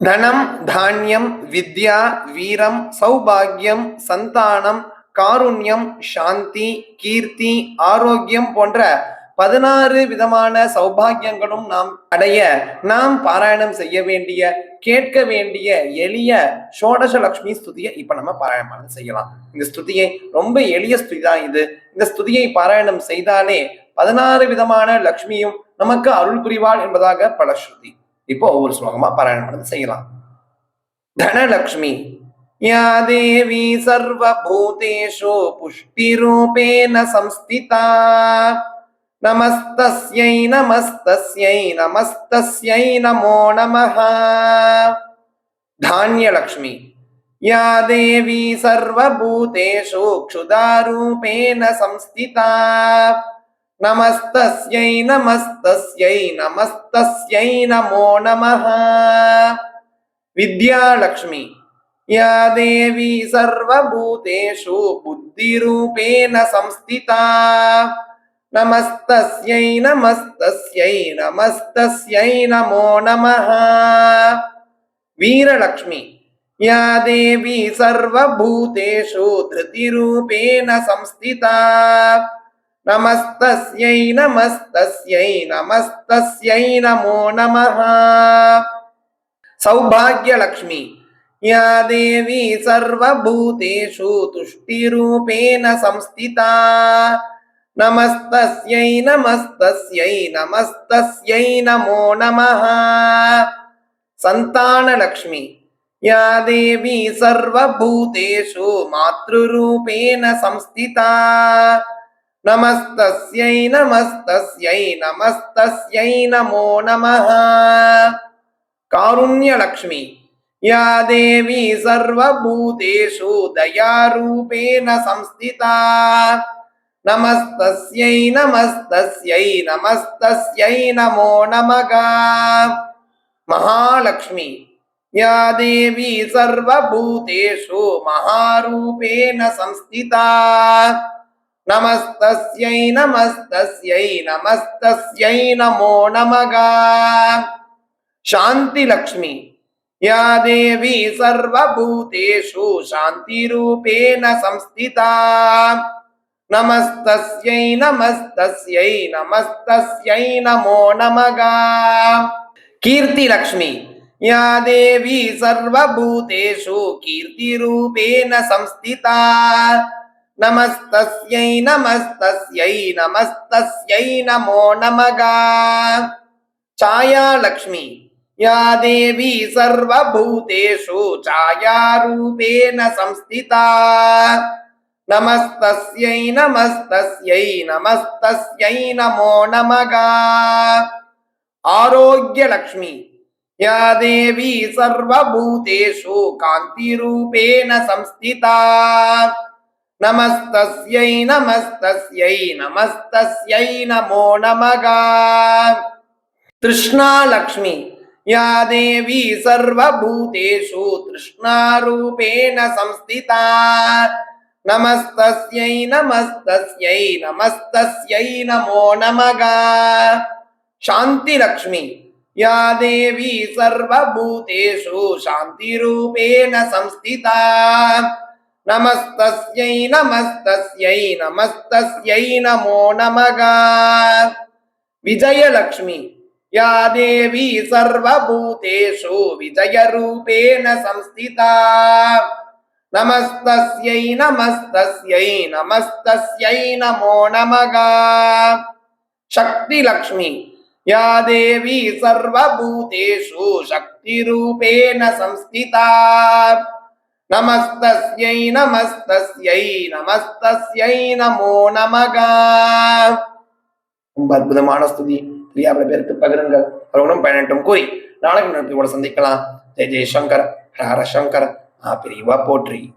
தனம் தானியம் வித்யா வீரம் சௌபாகியம் சந்தானம் காருண்யம் சாந்தி கீர்த்தி ஆரோக்கியம் போன்ற பதினாறு விதமான சௌபாகியங்களும் நாம் அடைய நாம் பாராயணம் செய்ய வேண்டிய கேட்க வேண்டிய எளிய ஷோடச லக்ஷ்மி ஸ்துதியை இப்ப நம்ம பாராயணம் செய்யலாம். இந்த ஸ்துதியை ரொம்ப எளிய ஸ்துதி தான் இது. இந்த ஸ்துதியை பாராயணம் செய்தாலே பதினாறு விதமான லக்ஷ்மியும் நமக்கு அருள் புரிவாள் என்பதாக பல ஸ்ருதி. இப்போ ஒவ்வொரு ஸ்லோகமா பாராயணம் செய்யலாம் தனலக்ஷ்மி या देवी सर्वभूतेषु पुष्टिरूपेण संस्थिता नमस्तस्यै नमस्तस्यै नमस्तस्यै नमो नमः धान्यलक्ष्मी या देवी सर्वभूतेषु क्षुधारूपेण संस्थिता नमस्तस्यै नमस्तस्यै नमस्तस्यै नमो नमः। विद्यालक्ष्मी, या देवी सर्वभूतेषु बुद्धिरूपेण संस्थिता। नमस्तस्यै नमस्तस्यै नमस्तस्यै नमो नमः। वीरलक्ष्मी, या देवी सर्वभूतेषु धृतिरूपेण संस्थिता। నమస్తస్యై నమస్తస్యై నమస్తస్యై నమో నమ. సౌభాగ్యలక్ష్మి యా దేవీ సర్వభూతేషు తుష్టిరూపేణ సంస్థితా. నమస్తస్యై నమస్తస్యై నమస్తస్యై నమో నమ. సంతానలక్ష్మి యా దేవీ సర్వభూతేషు మాతృరూపేణ సంస్థితా. నమస్తస్యై నమస్తస్యై నమస్తస్యై నమో నమ. కారుణ్యలక్ష్మి యా దేవీ సర్వభూతేషు దయారూపేణ సంస్థితా. నమస్తస్యై నమస్తస్యై నమస్తస్యై నమో నమగా మహాలక్ష్మి యా దేవీ సర్వభూతేషు మహారూపేణ సంస్థితా. நமஸ்தஸ்யை நமஸ்தஸ்யை நமஸ்தஸ்யை நமோ நமகா. சாந்தி லக்ஷ்மி. யா தேவி சர்வபூதேஷு சாந்தி ரூபேண சம்ஸ்திதா. நமஸ்தஸ்யை நமஸ்தஸ்யை நமஸ்தஸ்யை நமோ நமகா. கீர்த்தி லக்ஷ்மி. யா தேவி சர்வபூதேஷு கீர்த்தி ரூபேண சம்ஸ்திதா. नमस्तस्यै नमस्तस्यै नमस्तस्यै नमो नमः छायालक्ष्मी या देवी सर्वभूतेषु छायारूपेण संस्थिता नमस्तस्यै नमस्तस्यै नमस्तस्यै नमो नमः आरोग्यलक्ष्मी या देवी सर्वभूतेषु कान्तिरूपेण संस्थिता नमस्तस्यै नमस्तस्यै नमस्तस्यै नमो नमः तृष्णालक्ष्मी या देवी सर्वभूतेषु तृष्णारूपेण संस्थिता नमस्तस्यै नमस्तस्यै नमस्तस्यै नमो नमः शान्तिलक्ष्मी या देवी सर्वभूतेषु शान्तिरूपेण संस्थिता நமஸ்தஸ்யை நமஸ்தஸ்யை நமஸ்தஸ்யை நமோ நமகா. விஜயலக்ஷ்மி யா தேவி சர்வபூதேஷு விஜயரூபேண சம்ஸ்திதா. நமஸ்தஸ்யை நமஸ்தஸ்யை நமஸ்தஸ்யை நமோ நமகா. சக்தி லக்ஷ்மி யா தேவி சர்வபூதேஷு சக்தி ரூபேண நமஸ்தஸ்யை நமஸ்தஸ்யை நமஸ்தஸ்யை நமோ நமகா. ரொம்ப அற்புதமான ஸ்துதி. பிரியா பல பேருக்கு பகிருங்கள். அவர்களும் பயனட்டும். கூறி நாளைக்கு நடத்தி கூட சந்திக்கலாம். ஜெய் ஜெய் சங்கர் ஹர சங்கர் ஆ பிரிவா போற்றி.